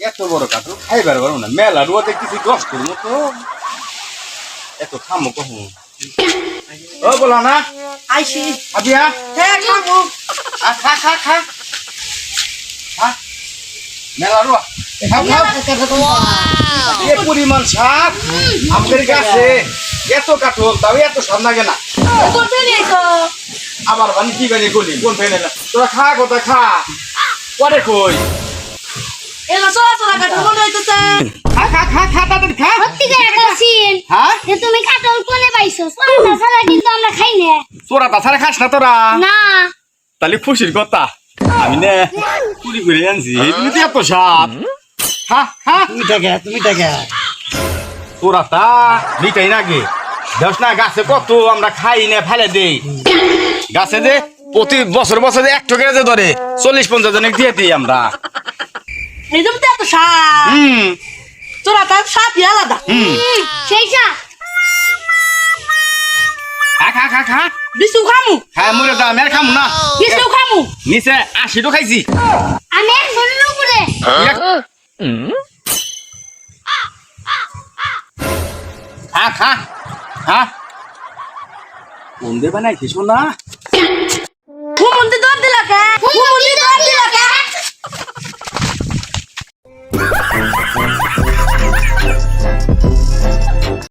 এত বড় কাঠু খাইবার পারব না মেলা রুয়া দেখতেছি দশটার মতো এত খামো কখন ও বলা না আইসি আবিয়া হ্যাঁ খাব খা খা খা খা মেলা রুয়া পরিমাণ শাক আমাদের গাছে এত কাঠল তাও এত স্বাদ লাগে না। করতে নিয়েছো আবার বানি কি বানি করলি কোন ফেলে না? তোরা খা কথা খা? পরে কই? হ্যাঁ? খাস না তোরা। তাহলে খুশির কথা। আমি না চুরি করে আনছি। এত খা তুমি টাকা তুমি টাকা তোরা তা মিটাই না দেখ না গাছে কত আমরা খাই না ফেলে দেই। গাছে যে প্রতি বছর বছর এক যে ধরে চল্লিশ পঞ্চাশ জনে দিয়ে দিই আমরা। এই জন্য এত স্বাদ হুম। তোরা তার স্বাদই আলাদা। হুম। সেই সা খা খা খা খা বিশু খামু। হ্যাঁ মরে দা খামু না। বিশু খামু। নিচে আশি তো খাইছি। আমি খা খা খা। কোন দেবে নাই কিছু না মন্দির দর দিলা কে? মন্দির দর দিলা